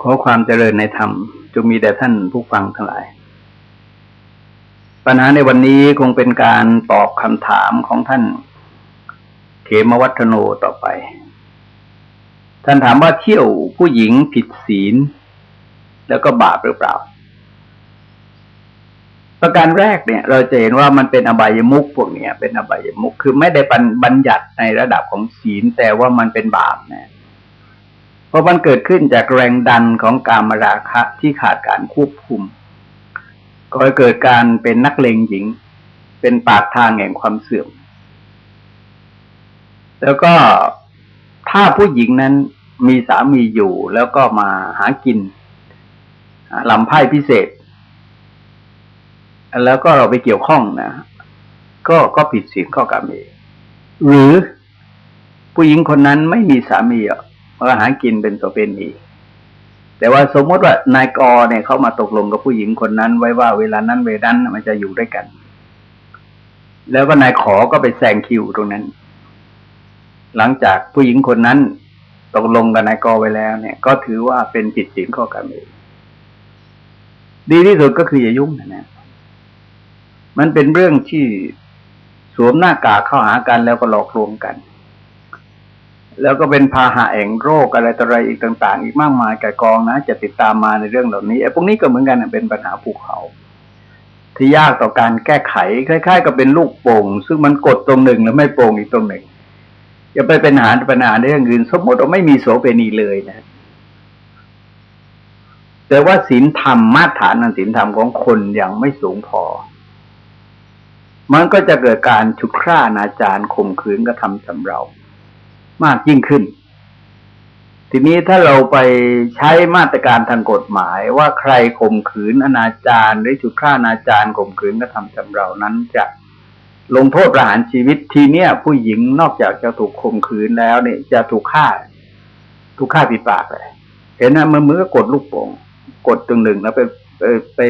ขอความเจริญในธรรมจงมีแด่ท่านผู้ฟังทั้งหลาย ปัญหาในวันนี้คงเป็นการตอบคำถามของท่าน เขมวัฒโนต่อไป ท่านถามว่าเที่ยวผู้หญิงผิดศีล แล้วก็บาปหรือเปล่า ประการแรกเนี่ย เราจะเห็นว่ามันเป็นอบายมุกพวกเนี้ยเป็นอบายมุกคือไม่ได้บัญญัติในระดับของศีลแต่ว่ามันเป็นบาปนะ เพราะมันเกิดขึ้นจากแรงดันของการมราคะที่ขาดการควบคุม ก็เกิดการเป็นนักเลงหญิง เป็นปากทางแห่งความเสื่อม แล้วก็ถ้าผู้หญิงนั้นมีสามีอยู่แล้วก็มาหากินลำไพ่พิเศษ แล้วก็เราไปเกี่ยวข้องนะก็ก็ผิดศีลข้อกรรมเองหรือผู้หญิงคนนั้นไม่มีสามีอะ มาหากินเป็นตัวเป็นอีแต่ว่าสมมติว่านายกอเนี่ยเขามาตกลงกับผู้หญิงคนนั้น ไว้ว่าเวลานั้นเวลานั้นมันจะอยู่ด้วยกัน แล้วก็นายขอก็ไปแซงคิวตรงนั้น หลังจากผู้หญิงคนนั้นตกลงกับนายกอไว้แล้ว เนี่ย ก็ถือว่าเป็นผิดศีลข้อกรรมเองดีที่สุดก็คืออย่ายุ่งนะนะมันเป็นเรื่องที่สวมหน้ากากเข้าหากันแล้วก็หลอกลวงกัน แล้วก็เป็นพาหะแห่งโรคอะไรต่ออะไรอีกต่าง ๆ อีกมากมายแก่กองนะ จะติดตามมาในเรื่องเหล่านี้ไอ้พวกนี้ก็เหมือนกันเป็นปัญหาภูเขา ที่ยากต่อการแก้ไขคล้ายๆกับเป็นลูกโป่ง ซึ่งมันกดตรงหนึ่งแล้วไม่โป่งอีกตรงหนึ่งจะไปเป็นหาปัญหาในเรื่องอื่น สมมติว่าไม่มีโสเภณีเลยนะแต่ว่าศีลธรรมมาตรฐานศีลธรรมของคนยังไม่สูงพอ มันก็จะเกิดการฉุดฆ่านาจารข่มขืนกระทำสำเรา มากยิ่งขึ้น ทีนี้ถ้าเราไปใช้มาตรการทางกฎหมายว่าใครข่มขืนอนาจารหรือจุดฆ่าอนาจารข่มขืนกระทำชำเรานั้นจะลงโทษประหารชีวิตทีเนี้ยผู้หญิงนอกจากจะถูกข่มขืนแล้วเนี่ยจะถูกฆ่า ถูกฆ่าปีปากเลย เห็นนะมือมือก็กดลูกโป่งกดตรงหนึ่งแล้วไปไปไป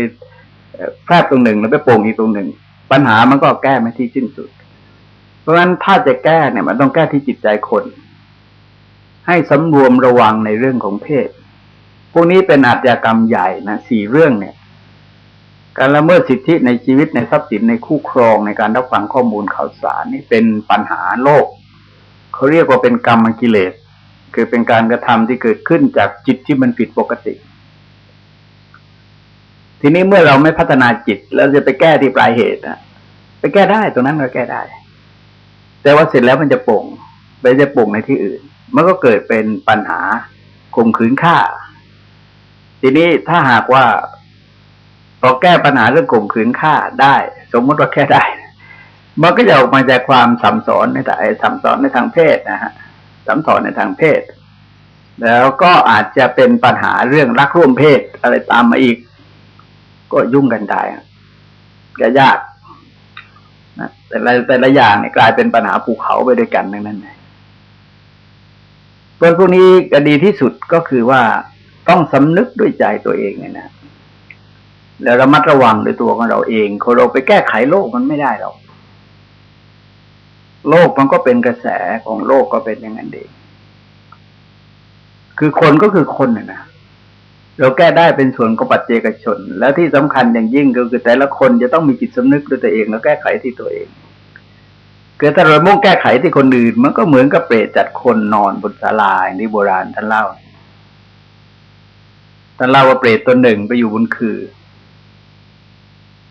แพร่ตรงหนึ่งแล้วไปโป่งอีกตรงหนึ่ง ปัญหามันก็แก้ไม่ที่สิ้นสุด ราะฉะนั้นถ้าจะแก้เนี่ยมันต้องแก้ที่จิตใจคน ให้สำรวมระวังในเรื่องของเพศ พวกนี้เป็นอาชญากรรมใหญ่นะสี่เรื่องเนี่ย การละเมิดสิทธิในชีวิตในทรัพย์สินในคู่ครองในการรับฟังข้อมูลข่าวสารนี่เป็นปัญหาโลกเขาเรียกว่าเป็นกรรมกิเลส คือเป็นการกระทำที่เกิดขึ้นจากจิตที่มันผิดปกติ ทีนี้เมื่อเราไม่พัฒนาจิต แล้วจะไปแก้ที่ปลายเหตุนะไปแก้ได้ตรงนั้นเราแก้ได้ แต่ว่าเสร็จแล้วมันจะป่งไปจะป่งในที่อื่น มันก็เกิดเป็นปัญหาข่มขืนฆ่า ทีนี้ถ้าหากว่าพอแก้ปัญหาเรื่องข่มขืนฆ่าได้ สมมติว่าแก้ได้ มันก็จะออกมาจากความสัมสอนในทางสัมสอนในทางเพศนะฮะสัมสอนในทางเพศ แล้วก็อาจจะเป็นปัญหาเรื่องรักร่วมเพศอะไรตามมาอีก ก็ยุ่งกันได้ก็ยาก นะแต่ละแต่ละอย่างเนี่ยกลายเป็นปัญหาภูเขาไปด้วยกันดังนั้นเลยเพราะพวกนี้ก็ดีที่สุดก็คือว่าต้องสำนึกด้วยใจตัวเองเนี่ยนะแล้วระมัดระวังด้วยตัวของเราเองคนเราไปแก้ไขโลกมันไม่ได้หรอกโลกมันก็เป็นกระแสของโลกก็เป็นอย่างนั้นเองคือคนก็คือคนนะ เราแก้ได้เป็นส่วนของปัจเจกชน แล้วที่สำคัญอย่างยิ่งก็คือแต่ละคนจะต้องมีจิตสำนึกด้วยตัวเอง แล้วแก้ไขที่ตัวเองคือถ้าเรามุ่งแก้ไขที่คนอื่น มันก็เหมือนกับเปรตจัดคนนอนบนศาลาอย่างที่โบราณท่านเล่าท่านเล่าว่าเปรตตัวหนึ่งไปอยู่บนคือ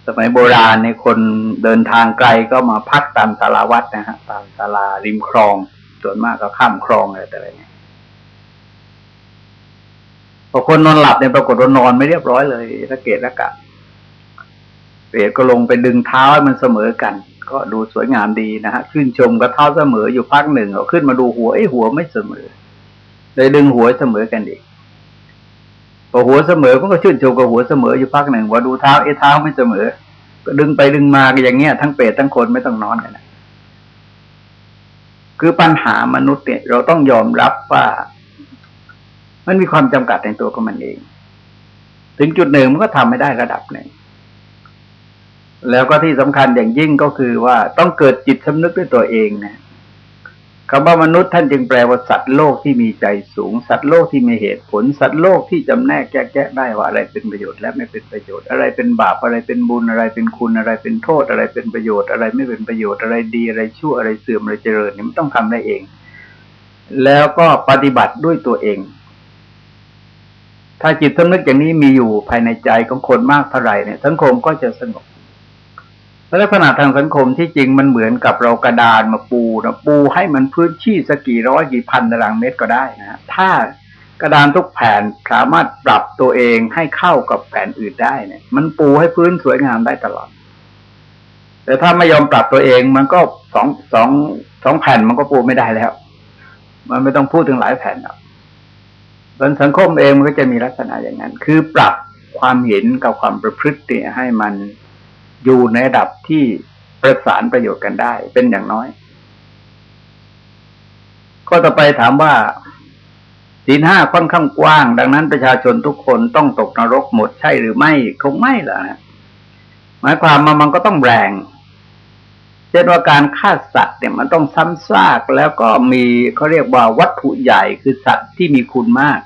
สมัยโบราณในคนเดินทางไกลก็มาพักตามศาลาวัดนะฮะตามศาลาริมคลอง ส่วนมากก็ข้ามคลองอะไรแต่อะไรเนี่ย อคนนอนหลับเนี่ยปรากฏว่านอนไม่เรียบร้อยเลยระเกะระกะเปรตก็ลงไปดึงเท้าให้มันเสมอกัน ก็ดูสวยงามดีนะฮะชื่นชมกับเท้าเสมออยู่พักหนึ่งเอาขึ้นมาดูหัวไอ้หัวไม่เสมอเลยดึงหัวเสมอกันอีกพอหัวเสมอก็ชื่นชมกับหัวเสมออยู่พักหนึ่งว่าดูเท้าไอ้เท้าไม่เสมอ ก็ดึงไปดึงมาอย่างเงี้ยทั้งเปรตทั้งคนไม่ต้องนอนกันนะคือปัญหามนุษย์เนี่ยเราต้องยอมรับว่า มันมีความจำกัดในตัวของมันเอง ถึงจุดหนึ่งมันก็ทำไม่ได้ระดับหนึ่งแล้วก็ที่สำคัญอย่างยิ่งก็คือว่าต้องเกิดจิตสำนึกด้วยตัวเองนะคำว่ามนุษย์ท่านจึงแปลว่าสัตว์โลกที่มีใจสูง สัตว์โลกที่มีเหตุผล สัตว์โลกที่จำแนกแยกแยะได้ว่าอะไรเป็นประโยชน์และไม่เป็นประโยชน์ อะไรเป็นบาปอะไรเป็นบุญอะไรเป็นคุณอะไรเป็นโทษอะไรเป็นประโยชน์อะไรไม่เป็นประโยชน์อะไรดีอะไรชั่วอะไรเสื่อมอะไรเจริญนี่มันต้องทำได้เอง แล้วก็ปฏิบัติด้วยตัวเอง ถ้าจิตสำนึกอย่างนี้มีอยู่ภายในใจของคนมากเท่าไหร่เนี่ย สังคมก็จะสงบแลักษณะทางสังคมที่จริงมันเหมือนกับเรากระดานมาปูนะปูให้มันพื้นที่สักกี่ร้อยกี่พันตารางเมตรก็ได้นะถ้ากระดานทุกแผ่นสามารถปรับตัวเองให้เข้ากับแผ่นอื่นได้เนี่ย มันปูให้พื้นสวยงามได้ตลอด แต่ถ้าไม่ยอมปรับตัวเองมันก็สองสองสองแผ่นมันก็ปูไม่ได้แล้ว มันไม่ต้องพูดถึงหลายแผ่นหร อกส่วนสังคมเองมันก็จะมีลักษณะอย่างนั้น คือปรับความเห็นกับความประพฤติให้มันอยู่ในระดับที่ประสานประโยชน์กันได้ เป็นอย่างน้อย ก็ต่อไปถามว่าศีลห้าค่อนข้างกว้าง ดังนั้นประชาชนทุกคนต้องตกนรกหมดใช่หรือไม่ คงไม่ล่ะนะหมายความมามันก็ต้องแรง ช่นว่าการฆ่าสัตว์เนี่ยมันต้องซ้ำซากแล้วก็มีเขาเรียกว่าวัตถุใหญ่คือสัตว์ที่มีคุณมาก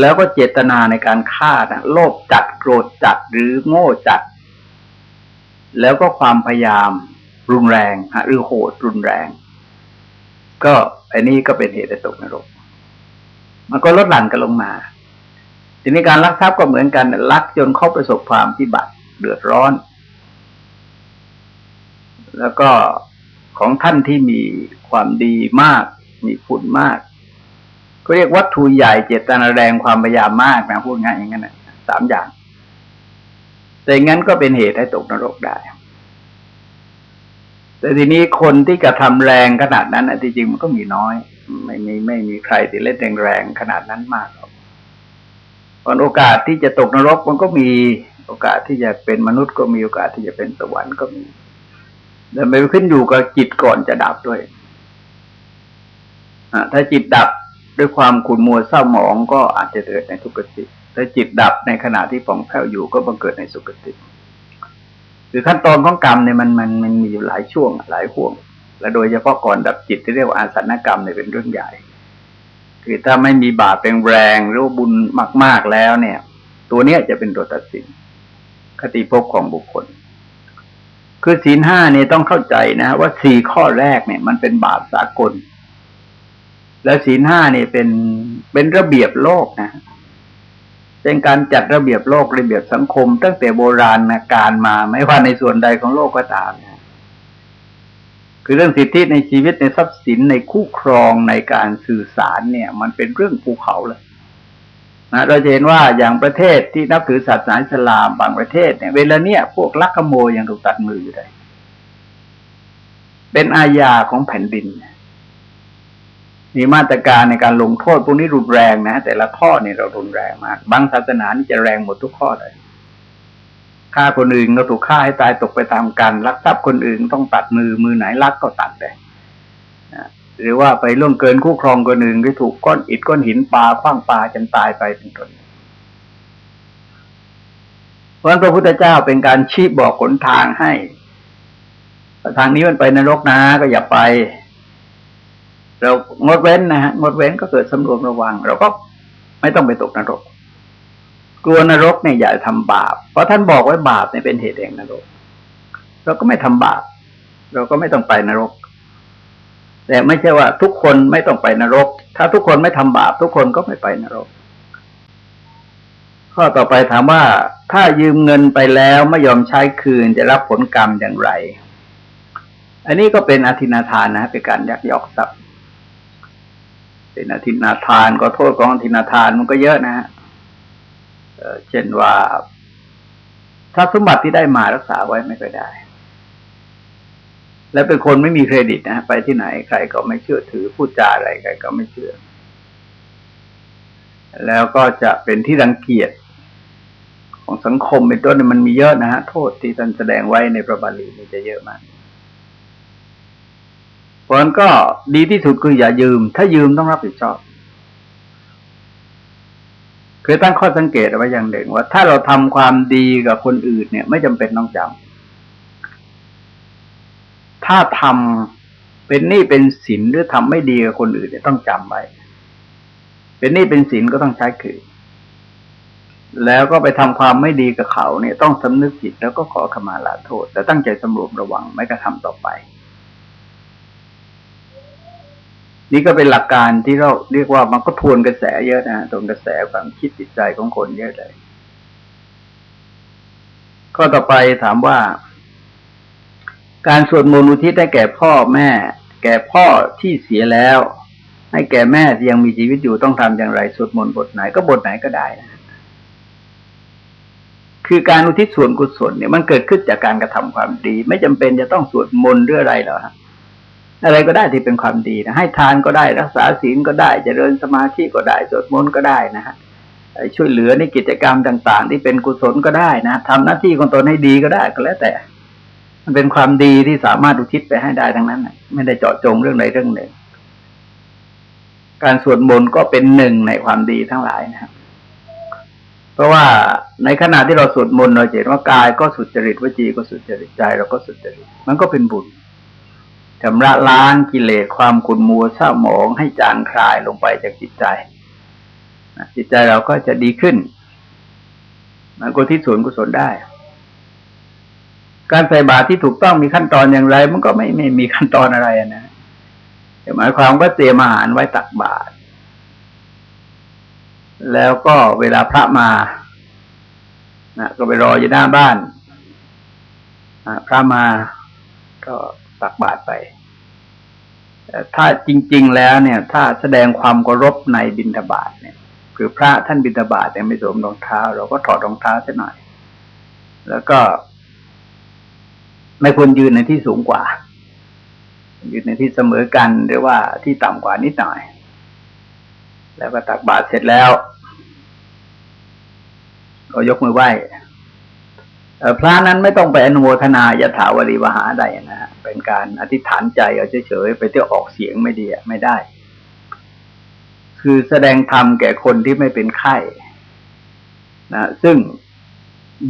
แล้วก็เจตนาในการฆ่านะโลภจัดโกรธจัดหรือโง่จัด แล้วก็ความพยายามรุนแรงฮะหรือโหดรุนแรง ก็อันนี้ก็เป็นเหตุตกนรก มันก็ลดหลั่นกันลงมา ทีนี้การลักทรัพย์ก็เหมือนกันลักจนเขาประสบความพิบัติเดือดร้อน แล้วก็ของท่านที่มีความดีมาก มีคุณมาก ก็เรียกวัตถุใหญ่เจตนาแรงความพยายามมากนะพูดง่ายอย่างนั้นนะสามอย่าง แต่งั้นก็เป็นเหตุให้ตกนรกได้ แต่ทีนี้คนที่กระทำแรงขนาดนั้นที่จริงมันก็มีน้อย ไม่มีไม่มีใครที่เล่นแรงขนาดนั้นมากหรอกเพราะโอกาสที่จะตกนรกมันก็มี โอกาสที่จะเป็นมนุษย์ก็มีโอกาสที่จะเป็นสวรรค์ก็มี แต่ไม่ขึ้นอยู่กับจิตก่อนจะดับด้วยถ้าจิตดับด้วยความขุ่นมัวเศร้าหมองก็อาจจะเกิดในทุกขติถ้าจิตดับในขณะที่ผ่องแผ้วอยู่ก็บังเกิดในสุคติคือขั้นตอนของกรรมเนี่ยมันมันมันมีอยู่หลายช่วงหลายห่วง และโดยเฉพาะก่อนดับจิตที่เรียกว่าอาสันกรรมเนี่ยเป็นเรื่องใหญ่ คือถ้าไม่มีบาปเป็นแรงหรือบุญมาก ๆแล้วเนี่ย ตัวเนี้ยจะเป็นตัวตัดสิน คติภพของบุคคล คือศีลห้าเนี่ยต้องเข้าใจนะ ว่าสี่ข้อแรกเนี่ย มันเป็นบาปสากล แล้วศีลห้าเนี่ยเป็นเป็นระเบียบโลกนะเป็นการจัดระเบียบโลกระเบียบสังคม ตั้งแต่โบราณการมา ไม่ว่าในส่วนใดของโลกก็ตามนะคือเรื่องสิทธิในชีวิตในทรัพย์สินในคู่ครองในการสื่อสารเนี่ย มันเป็นเรื่องภูเขาเลย นะเราเห็นว่าอย่างประเทศที่นับถือศาสนาอิสลามบางประเทศเนี่ยเวลาเนี้ยพวกลักขโมยยังถูกตัดมืออยู่เลยเป็นอาญาของแผ่นดิน มีมาตรการในการลงโทษพวกนี้รุนแรงนะ แต่ละข้อเนี่ยเรารุนแรงมาก บางศาสนานี่จะแรงหมดทุกข้อเลยฆ่าคนอื่นก็ถูกฆ่าให้ตายตกไปตามกันลักทรัพย์คนอื่นต้องตัดมือมือไหนลักก็ตัดเลย หรือว่าไปล่วงเกินคู่ครองคนอื่นก็ถูกก้อนอิดก้อนหินปลาคว้างปลาจนตายไปเป็นต้นเพราะพระพุทธเจ้าเป็นการชี้บอกขนทางให้ทางนี้มันไปนรกนะก็อย่าไป เรางดเว้นนะฮะงดเว้นก็เกิดสำรวมระวัง เราก็ไม่ต้องไปตกนรก กลัวนรกเนี่ยอย่าทำบาป เพราะท่านบอกไว้บาปเนี่ยเป็นเหตุแห่งนรก เราก็ไม่ทำบาป เราก็ไม่ต้องไปนรก แต่ไม่ใช่ว่าทุกคนไม่ต้องไปนรก ถ้าทุกคนไม่ทำบาป ทุกคนก็ไม่ไปนรก ข้อต่อไปถามว่า ถ้ายืมเงินไปแล้วไม่ยอมใช้คืนจะรับผลกรรมอย่างไร อันนี้ก็เป็นอธินาทานนะเป็นการยักยอกทรัพย์เป็นอธินาทานก็โทษของอธินาทานมันก็เยอะนะฮะเช่นว่าทรัพย์สมบัติที่ได้มารักษาไว้ไม่ค่อยได้ และเป็นคนไม่มีเครดิตนะไปที่ไหนใครก็ไม่เชื่อถือพูดจาอะไรใครก็ไม่เชื่อ แล้วก็จะเป็นที่รังเกียจของสังคมเป็นต้นมันมีเยอะนะฮะโทษที่ท่านแสดงไว้ในพระบาลีมันจะเยอะมากเพราะนั้นก็ดีที่สุดคืออย่ายืม ถ้ายืมต้องรับผิดชอบเคือตั้งข้อสังเกตเอาไว้อย่างหนึ่งว่าถ้าเราทำความดีกับคนอื่นเนี่ย ไม่จำเป็นต้องจำ ถ้าทำเป็นหนี้เป็นสินหรือทำไม่ดีกับคนอื่นเนี่ยต้องจำไว้เป็นหนี้เป็นสินก็ต้องใช้คืนแล้วก็ไปทำความไม่ดีกับเขาเนี่ย ต้องสำนึกผิดแล้วก็ขอขมาลาโทษ แต่ตั้งใจสำรวมระวังไม่กระทำต่อไป นี่ก็เป็นหลักการที่เราเรียกว่ามันก็ทวนกระแสเยอะนะทวนกระแสความคิดจิตใจของคนเยอะเลยข้อต่อไปถามว่า การสวดมนต์อุทิศให้แก่พ่อแม่ แก่พ่อที่เสียแล้ว ให้แก่แม่ที่ยังมีชีวิตอยู่ต้องทำอย่างไรสวดมนต์บทไหนก็บทไหนก็ได้นะคือการอุทิศส่วนกุศลเนี่ยมันเกิดขึ้นจากการกระทำความดี ไม่จำเป็นจะต้องสวดมนต์หรืออะไรหรอกฮะอะไรก็ได้ที่เป็นความดีนะให้ทานก็ได้รักษาศีลก็ได้จเจริญสมาธิก็ได้สวดมนต์ก็ได้นะฮะช่วยเหลือในกิจกรรมต่าง ๆ ที่เป็นกุศลก็ได้นะทำหน้าที่ของตนให้ดีก็ได้ก็แล้วแต่ มันเป็นความดีที่สามารถอุทิศไปให้ได้ทั้งนั้นไม่ได้เจาะจงเรื่องใดเรื่องหนึ่ง การสวดมนต์ก็เป็นหนึ่งในความดีทั้งหลายนะครับ เพราะว่าในขณะที่เราสวดมนต์เราเห็นว่ากายก็สุจริตวจีก็สุจริตใจเราก็สุจริต มันก็เป็นบุญชำระล้างกิเลสความขุ่นมัวเศร้าหมองให้จางคลายลงไปจากจิตใจจิตใจเราก็จะดีขึ้น มันก็ที่ส่วนกุศลได้ การใส่บาตรที่ถูกต้องมีขั้นตอนอย่างไร มันก็ไม่ไม่มีขั้นตอนอะไรนะหมายความว่าเตรียมอาหารไว้ตักบาตรแล้วก็เวลาพระมานะก็ไปรออยู่หน้าบ้านพระมาก็ตักบาตรไปถ้าจริง ๆ แล้วเนี่ย ถ้าแสดงความเคารพในบิณฑบาตเนี่ย คือพระท่านบิณฑบาตเนี่ยไม่สวมรองเท้า เราก็ถอดรองเท้าสักหน่อย แล้วก็ ไม่ควรยืนในที่สูงกว่า ยืนในที่เสมอกันหรือว่าที่ต่ำกว่านิดหน่อย แล้วก็ตักบาตรเสร็จแล้วก็ยกมือไหว้พระนั้นไม่ต้องไปอนุโมทนายถาวรีวหาใดนะฮะเป็นการอธิษฐานใจเอาเฉยๆไปเที่ยวออกเสียงไม่ดีไม่ได้ คือแสดงธรรมแก่คนที่ไม่เป็นไข้นะซึ่ง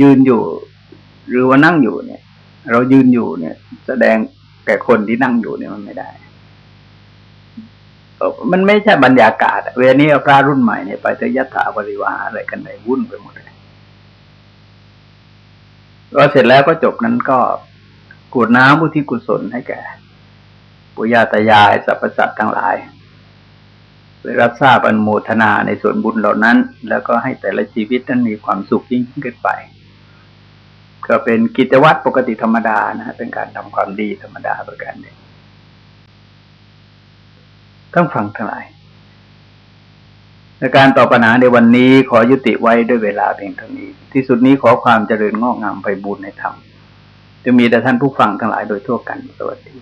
ยืนอยู่หรือว่านั่งอยู่เนี่ย เรายืนอยู่เนี่ย แสดงแก่คนที่นั่งอยู่เนี่ยมันไม่ได้ มันไม่ใช่บรรยากาศ เวลานี้พระรุ่นใหม่เนี่ยไปเที่ยถาวริวาอะไรกันไหนวุ่นไปหมดเลยก็เสร็จแล้วก็จบนั้นก็กรวดน้ำบุทิกุศลให้แก่ปุญาตายายสรรพสัตว์ทั้งหลายเพื่อรับทราบอนโมทนาในส่วนบุญเหล่านั้น แล้วก็ให้แต่ละชีวิตนั้นมีความสุขยิ่งขึ้นไป ก็เป็นกิจวัตรปกติธรรมดานะ เป็นการทำความดีธรรมดาประการหนึ่งต้องฟังทั้งหลายในการตอบปัญหาในวันนี้ขอยุติไว้ด้วยเวลาเพียงเท่านี้ ที่สุดนี้ขอความเจริญงอกงามไปบูรณนธรรมจะมีแต่ท่านผู้ฟังทั้งหลายโดยทั่วกันสวัสดี